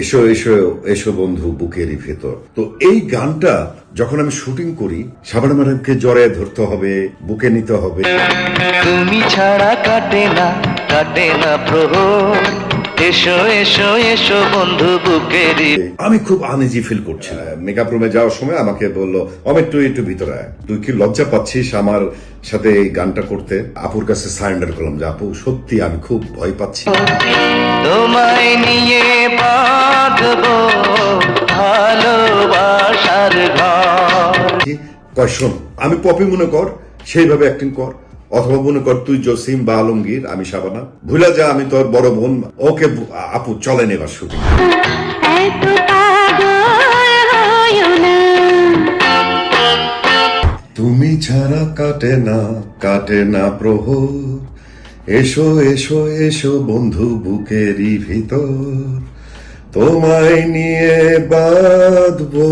এসো এসো এসো বন্ধু বুকেরই ভেতর। তো এই গানটা যখন আমি শুটিং করি, সাবান ম্যাডামকে জ্বরে ধরতে হবে, বুকে নিতে হবে। তুমি ছাড়া কাটে না কাটে না প্রহর। এসো এসো এসো বন্ধু বুকেরই আমি খুব আনইজি ফিল করছিলাম মেকআপ রুমে যাওয়ার সময় আমাকে বলল অমিত তুই একটু ভিতরে আয়। তুই কি লজ্জা পাচ্ছিস আমার সাথে এই গানটা করতে? আপুর কাছে সারেন্ডার করলাম যে আপু সত্যি আমি খুব ভয় পাচ্ছি। তোমায় নিয়ে বাঁধবো ভালোবাসার ঘর। কয় শোন আমি পপি মনে কর সেইভাবে অ্যাক্টিং কর। অথবা মনে কর তুই জসিম বা আলমগীর আমি সাবানা। ভুলে যা আমি তোর বড় বোন। ওকে আপু চলেন এবার শুটিং না। তুমি ছাড়া কাটে না কাটে না প্রহর। এসো এসো এসো বন্ধু বুকেরই ভিতর। তোমায় নিয়ে বাঁধবো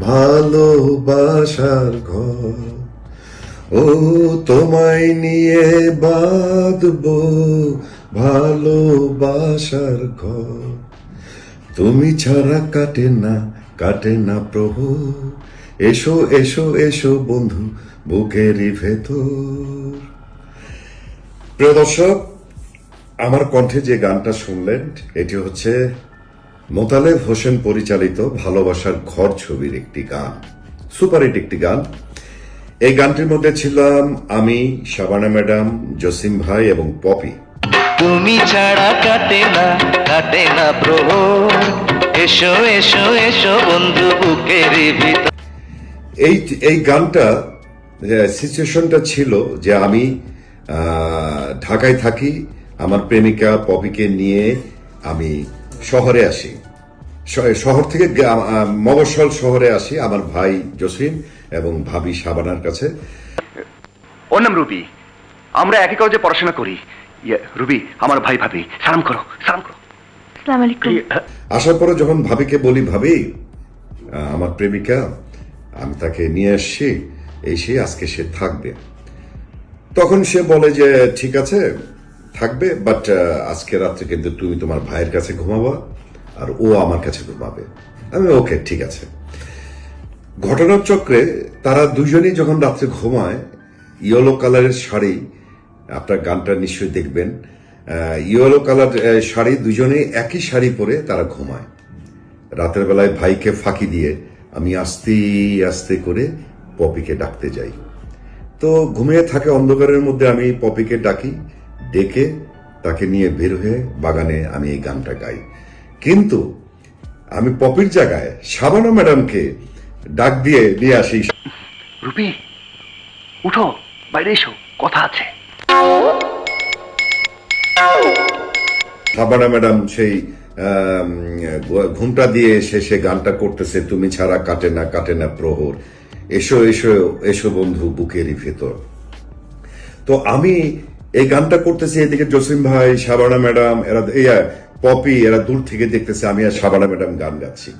ভালোবাসার ঘর। ও তোমায় নিয়ে বাঁধবো ভালোবাসার ঘর। তুমি ছাড়া কাটে না কাটে না প্রভু। এসো এসো এসো বন্ধু, বুকেরই ভেতর। প্রিয় দর্শক, আমার কণ্ঠে যে গানটা শুনলেন, এটি হচ্ছে মোতালেব হোসেন পরিচালিত ভালোবাসার ঘর ছবির একটি গান। সুপারহিট একটি গান। এই গানটির মধ্যে ছিলাম আমি শাবানা ম্যাডাম জসিম ভাই এবং পপি। তুমি ছাড়া কাটে না কাটে না প্রহর। এসো এসো এসো বন্ধু বুকেরই ভিতর। এই এই গানটা সিচুয়েশনটা ছিল যে আমি ঢাকায় থাকি আমার প্রেমিকা পপিকে নিয়ে আমি শহরে আসি। শহর থেকে মফস্বল শহরে আসি আমার ভাই জসিম এবং ভাবি সাবানার কাছে ওর নাম রুবি। আমরা একই কলেজে পড়াশোনা করি। ইয়ে, রুবি আমার ভাই ভাবি। সালাম করো সালাম করো। আসসালামু আলাইকুম আসার পরে যখন ভাবিকে বলি ভাবি আহ, আমার প্রেমিকা আমি তাকে নিয়ে আসছি এই সে আজকে সে থাকবে। তখন সে বলে যে ঠিক আছে থাকবে বাট আজকে রাত্রে কিন্তু তুমি তোমার ভাইয়ের কাছে ঘুমাবা আর ও আমার কাছে ঘুমাবে। আমি ওকে ঠিক আছে। ঘটনার চক্রে তারা দুজনেই যখন রাত্রে ঘুমায়, ইয়েলো কালারের শাড়ি, আপনার গানটা নিশ্চয়ই দেখবেন ইয়েলো কালার শাড়ি দুজনেই একই শাড়ি পরে তারা ঘুমায়। রাতের বেলায় ভাইকে ফাঁকি দিয়ে আমি আস্তে আস্তে করে পপিকে ডাকতে যাই। তো ঘুমিয়ে থাকে অন্ধকারের মধ্যে আমি পপিকে ডাকি, ডেকে তাকে নিয়ে বের হয়ে বাগানে আমি এই গানটা গাই। কিন্তু আমি পপির জায়গায় শাবানা ম্যাডামকে ডাক দিয়ে নিয়ে আসি। রুবি উঠো বাইরে এসো কথা আছে। শাবানা ম্যাডাম সেই ঘুমটা দিয়ে এসে সে গানটা করতেছে তুমি ছাড়া কাটে না কাটে না প্রহর। এসো এসো এসো বন্ধু বুকেরই ভেতর। তো আমি এই গানটা করতেছি এদিকে জসিম ভাই সাবানা ম্যাডাম এরা এই পপি এরা দূর থেকে দেখতেছে আমি আর সাবানা ম্যাডাম গান গাচ্ছি।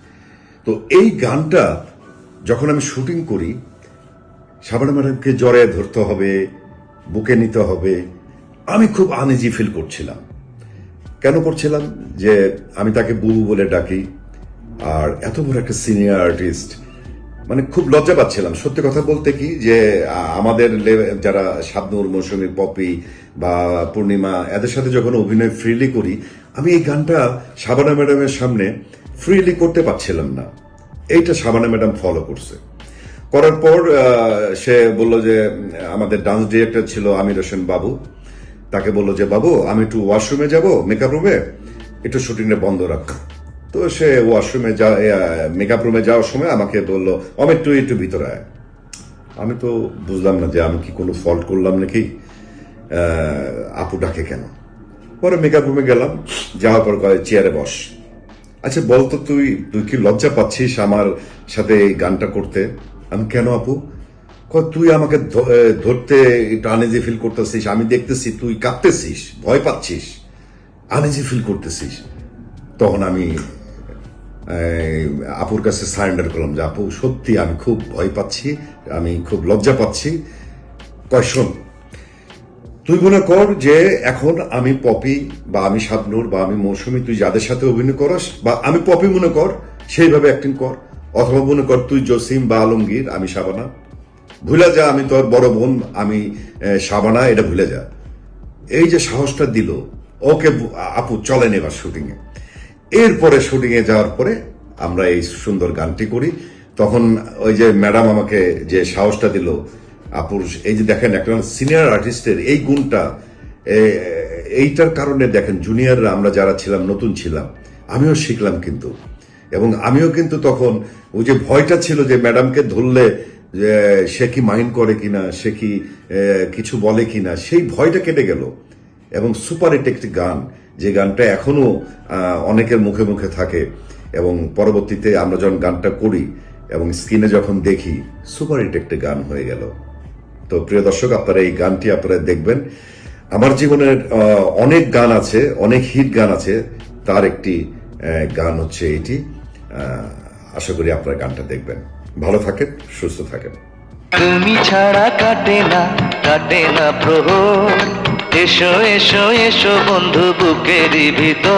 তো এই গানটা যখন আমি শুটিং করি শাবানা ম্যাডামকে জ্বরে ধরতে হবে, বুকে নিতে হবে, আমি খুব আনইজি ফিল করছিলাম। কেন করছিলাম? যে আমি তাকে বুবু বলে ডাকি, আর এত বড় একটা সিনিয়র আর্টিস্ট মানে খুব লজ্জা পাচ্ছিলাম। সত্যি কথা বলতে কি, যে আমাদের যারা শাবনুর, মৌসুমী, পপি বা পূর্ণিমা, এদের সাথে যখন অভিনয় ফ্রিলি করি, আমি এই গানটা সাবানা ম্যাডামের সামনে ফ্রিলি করতে পারছিলাম না। এইটা শাবানা ম্যাডাম ফলো করছে। করার পর সে বলল যে, আমাদের ডান্স ডিরেক্টর ছিল আমির হোসেন বাবু। তাকে বলল যে, বাবু, আমি একটু ওয়াশরুমে যাব মেকআপ রুমে একটু শুটিংটা বন্ধ রাখ। তো সে ওয়াশরুমে যা মেকআপ রুমে যাওয়ার সময় আমাকে বলল, অমিত, তুই একটু ভিতরে আয়। আমি তো বুঝলাম না যে আমি কি কোনো ফল্ট করলাম নাকি আপু ডাকে কেন। পরে মেকআপ রুমে গেলাম, যাওয়ার পর চেয়ারে বস। আচ্ছা বলতো তুই তুই কি লজ্জা পাচ্ছিস আমার সাথে এই গানটা করতে? আমি কেন আপু? তুই আমাকে ধরতে একটু আনেজি ফিল করতেছিস, আমি দেখতেছি তুই কাঁপতেছিস, ভয় পাচ্ছিস আনেজি ফিল করতেছিস। তখন আমি আপুর কাছে সারেন্ডার করলাম যে, আপু, সত্যি আমি খুব ভয় পাচ্ছি, আমি খুব লজ্জা পাচ্ছি। কয়, শোন তুই মনে কর যে এখন আমি পপি বা আমি শাবনুর বা আমি মৌসুমী, তুই যাদের সাথে অভিনয় করস, বা আমি পপি মনে কর, সেইভাবে অ্যাক্টিং কর। অথবা মনে কর তুই জসিম বা আলমগীর, আমি শাবানা। ভুলে যা, আমি তোর বড় বোন, আমি শাবানা, এটা ভুলে যা। এই যে সাহসটা দিল, ওকে আপু, চলেন এবার শুটিং এ। এরপরে শুটিং এ যাওয়ার পরে আমরা এই সুন্দর গানটি করি। তখন ওই যে ম্যাডাম আমাকে যে সাহসটা দিল আপুর এই যে দেখেন একটা সিনিয়র আর্টিস্টের এই গুণটা এইটার কারণে দেখেন জুনিয়ররা আমরা যারা ছিলাম, নতুন ছিলাম, আমিও শিখলাম কিন্তু। এবং আমিও কিন্তু তখন ওই যে ভয়টা ছিল যে ম্যাডামকে ধরলে সে কি মাইন্ড করে কিনা, সে কি কিছু বলে কিনা, সেই ভয়টা কেটে গেল। এবং সুপার হিট একটি গান, যে গানটা এখনও অনেকের মুখে মুখে থাকে। এবং পরবর্তীতে আমরা যখন গানটা করি, এবং স্ক্রিনে যখন দেখি সুপার হিট একটি গান হয়ে গেল। তো প্রিয় দর্শক, আপনারা এই গানটি আপনারা দেখবেন। আমার জীবনের অনেক গান আছে, অনেক হিট গান আছে। তার একটি গান হচ্ছে এটি। আশা করি আপনারা গানটা দেখবেন। ভালো থাকেন, সুস্থ থাকেন। তুমি ছাড়া কাটে না কাটে না প্রহর। এসো এসো এসো বন্ধু বুকেরই ভিতর।